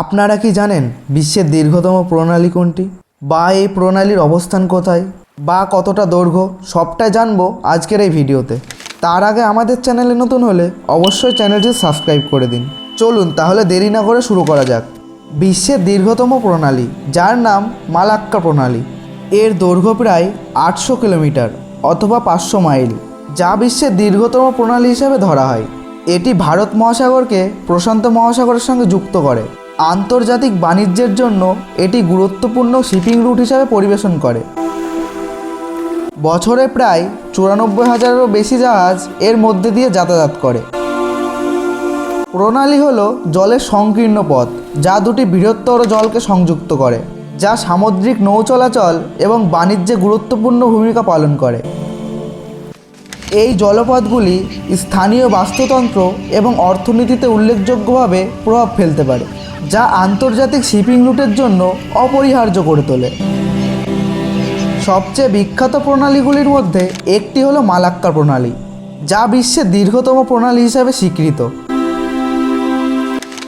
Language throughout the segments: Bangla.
আপনারা কি জানেন বিশ্বের দীর্ঘতম প্রণালী কোনটি? বা এই প্রণালীর অবস্থান কোথায়? বা কতটা দৈর্ঘ্য? সবটাই জানব আজকের এই ভিডিওতে। তার আগে আমাদের চ্যানেলে নতুন হলে অবশ্যই চ্যানেলটি সাবস্ক্রাইব করে দিন। চলুন তাহলে দেরি না করে শুরু করা যাক। বিশ্বের দীর্ঘতম প্রণালী, যার নাম মালাক্কা প্রণালী। এর দৈর্ঘ্য প্রায় আটশো কিলোমিটার অথবা পাঁচশো মাইল, যা বিশ্বের দীর্ঘতম প্রণালী হিসাবে ধরা হয়। এটি ভারত মহাসাগরকে প্রশান্ত মহাসাগরের সঙ্গে যুক্ত করে। আন্তর্জাতিক বাণিজ্যের জন্য এটি গুরুত্বপূর্ণ শিপিং রুট হিসাবে পরিবেশন করে। বছরে প্রায় চুরানব্বই হাজারেরও বেশি জাহাজ এর মধ্যে দিয়ে যাতায়াত করে। প্রণালী হল জলের সংকীর্ণ পথ, যা দুটি বৃহত্তর জলকে সংযুক্ত করে, যা সামুদ্রিক নৌ চলাচল এবং বাণিজ্যে গুরুত্বপূর্ণ ভূমিকা পালন করে। এই জলপথগুলি স্থানীয় বাস্তুতন্ত্র এবং অর্থনীতিতে উল্লেখযোগ্যভাবে প্রভাব ফেলতে পারে। যা আন্তর্জাতিক শিপিং রুটের জন্য অপরিহার্য করে তোলে। সবচেয়ে বিখ্যাত প্রণালীগুলির মধ্যে একটি হলো মালাক্কা প্রণালী, যা বিশ্বের দীর্ঘতম প্রণালী হিসাবে স্বীকৃত।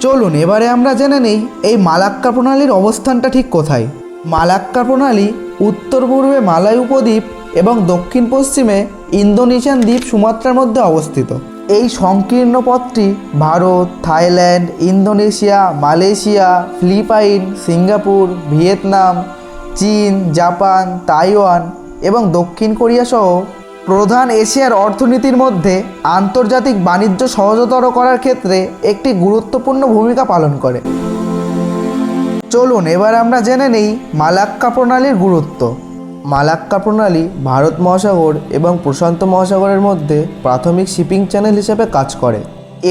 চলুন, এবারে আমরা জেনে নেই এই মালাক্কা প্রণালীর অবস্থানটা ঠিক কোথায়। মালাক্কা প্রণালী উত্তর পূর্বে মালয় উপদ্বীপ এবং দক্ষিণ পশ্চিমে ইন্দোনেশিয়ান দ্বীপ সুমাত্রার মধ্যে অবস্থিত। এই সংকীর্ণ পথটি Bharat, Thailand, Indonesia, Malaysia, Philippines, Singapore, Vietnam, চীন, জাপান, তাইওয়ান এবং দক্ষিণ কোরিয়া সহ প্রধান এশিয়ার অর্থনীতির মধ্যে আন্তর্জাতিক বাণিজ্য সহজতর করার ক্ষেত্রে একটি গুরুত্বপূর্ণ ভূমিকা পালন করে। চলুন, এবার আমরা জেনে নেই মালাক্কা প্রণালীর গুরুত্ব। মালাক্কা প্রণালী ভারত মহাসাগর এবং প্রশান্ত মহাসাগরের মধ্যে প্রাথমিক শিপিং চ্যানেল হিসেবে কাজ করে।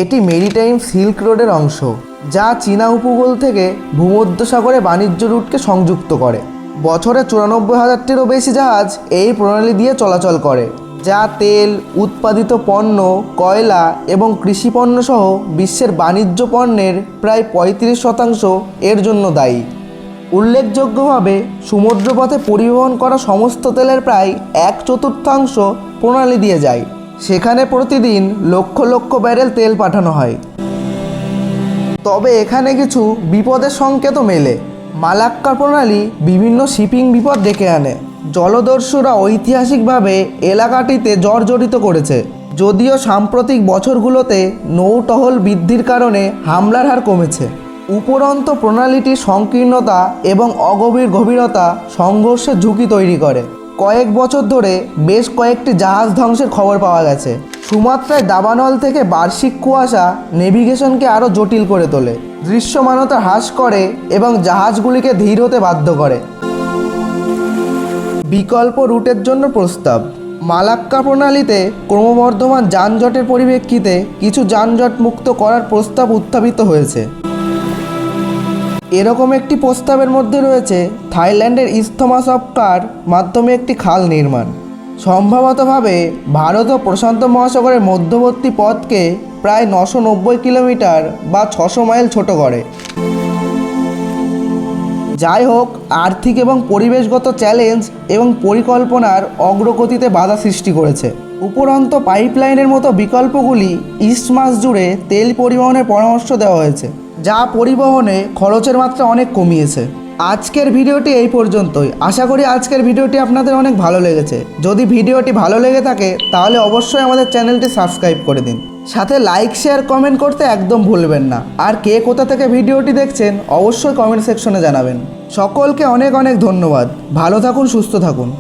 এটি মেরিটাইম সিল্ক রোডের অংশ, যা চীনা উপকূল থেকে ভূমধ্যসাগরে বাণিজ্য রুটকে সংযুক্ত করে। বছরে চুরানব্বই হাজারটিরও বেশি জাহাজ এই প্রণালী দিয়ে চলাচল করে, যা তেল, উৎপাদিত পণ্য, কয়লা এবং কৃষি পণ্য সহ বিশ্বের বাণিজ্য পণ্যের প্রায় পঁয়ত্রিশ শতাংশ এর জন্য দায়ী। উল্লেখযোগ্যভাবে সমুদ্রপথে পরিবহন করা সমস্ত তেলের প্রায় এক চতুর্থাংশ প্রণালী দিয়ে যায়। সেখানে প্রতিদিন লক্ষ লক্ষ ব্যারেল তেল পাঠানো হয়। তবে এখানে কিছু বিপদের সংকেতও মেলে। মালাক্কা প্রণালী বিভিন্ন শিপিং বিপদ ডেকে আনে। জলদস্যুরা ঐতিহাসিকভাবে এলাকাটিতে জর্জরিত করেছে। যদিও সাম্প্রতিক বছরগুলোতে নৌটহল বৃদ্ধির কারণে হামলার হার কমেছে। উপরন্ত প্রণালীটির সংকীর্ণতা এবং অগভীর গভীরতা সংঘর্ষের ঝুঁকি তৈরি করে। কয়েক বছর ধরে বেশ কয়েকটি জাহাজ ধ্বংসের খবর পাওয়া গেছে। সুমাত্রায় দাবানল থেকে বার্ষিক কুয়াশা নেভিগেশনকে আরও জটিল করে তোলে। দৃশ্যমানতা হ্রাস করে এবং জাহাজগুলিকে ধীর হতে বাধ্য করে। বিকল্প রুটের জন্য প্রস্তাব। মালাক্কা প্রণালীতে ক্রমবর্ধমান যানজটের পরিপ্রেক্ষিতে কিছু যানজট মুক্ত করার প্রস্তাব উত্থাপিত হয়েছে। এরকম একটি প্রস্তাবের মধ্যে রয়েছে, থাইল্যান্ডের ইস্থমাস অফ মাধ্যমে একটি খাল নির্মাণ। সম্ভবতভাবে ভারত ও প্রশান্ত মহাসাগরের মধ্যবর্তী পথকে প্রায় নশো নব্বই কিলোমিটার বা ছশো মাইল ছোট করে। যাই হোক, আর্থিক এবং পরিবেশগত চ্যালেঞ্জ এবং পরিকল্পনার অগ্রগতিতে বাধা সৃষ্টি করেছে। উপরন্ত পাইপলাইনের মতো বিকল্পগুলি ইস্টমাস জুড়ে তেল পরিবহনের পরামর্শ দেওয়া হয়েছে। যা পরিবহনে খরচের মাত্রা অনেক কমিয়েছে। আজকের ভিডিওটি এই পর্যন্তই। আশা করি আজকের ভিডিওটি আপনাদের অনেক ভালো লেগেছে। যদি ভিডিওটি ভালো লেগে থাকে, তাহলে অবশ্যই আমাদের চ্যানেলটি সাবস্ক্রাইব করে দিন। সাথে লাইক, শেয়ার, কমেন্ট করতে একদম ভুলবেন না। আর কে কোথা থেকে ভিডিওটি দেখছেন, অবশ্যই কমেন্ট সেকশনে জানাবেন। সকলকে অনেক অনেক ধন্যবাদ। ভালো থাকুন, সুস্থ থাকুন।